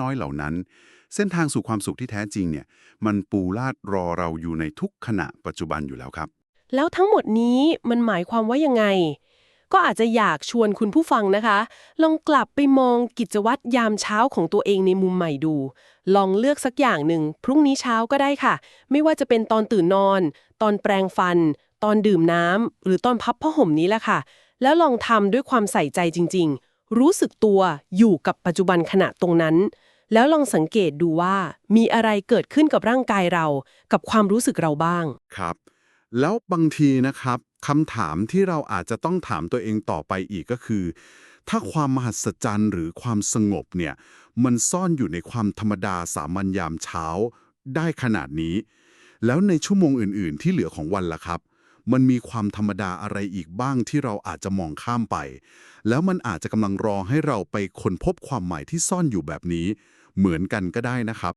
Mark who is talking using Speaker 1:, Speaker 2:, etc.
Speaker 1: น้อยๆเหล่านั้น เส้นทางสู่ความสุขที่แท้จริงเนี่ยมันปูลาดรอเราอยู่ในทุกขณะปัจจุบันอยู่แล้วครับ
Speaker 2: แล้วทั้งหมดนี้มันหมายความว่ายังไง ก็อาจจะอยากชวนคุณผู้ฟังนะคะ ลองกลับไปมองกิจวัตรยามเช้าของตัวเองในมุมใหม่ดู ลองเลือกสักอย่างหนึ่งพรุ่งนี้เช้าก็ได้ค่ะ ไม่ว่าจะเป็นตอนตื่นนอน ตอนแปรงฟัน ตอนดื่มน้ำหรือตอนพับผ้าห่มนี้แหละค่ะ แล้วลองทำด้วยความใส่ใจจริง ๆ รู้สึกตัวอยู่กับปัจจุบันขณะตรงนั้น แล้วลองสังเกตดูว่ามีอะไรเกิดขึ้นกับร่างกายเรา กับความรู้สึกเราบ้าง
Speaker 1: ครับ แล้วบางทีนะครับคำถามที่เราอาจจะต้องถามตัวเองต่อไปอีกก็คือ ถ้าความมหัศจรรย์หรือความสงบเนี่ย มันซ่อนอยู่ในความธรรมดาสามัญยามเช้า ได้ขนาดนี้ แล้วในชั่วโมงอื่น ๆ ที่เหลือของวันล่ะครับ มันมีความธรรมดาอะไรอีกบ้างที่เราอาจจะมองข้ามไป แล้วมันอาจจะกำลังรอให้เราไปค้นพบความหมายที่ซ่อนอยู่แบบนี้ เหมือนกันก็ได้นะครับ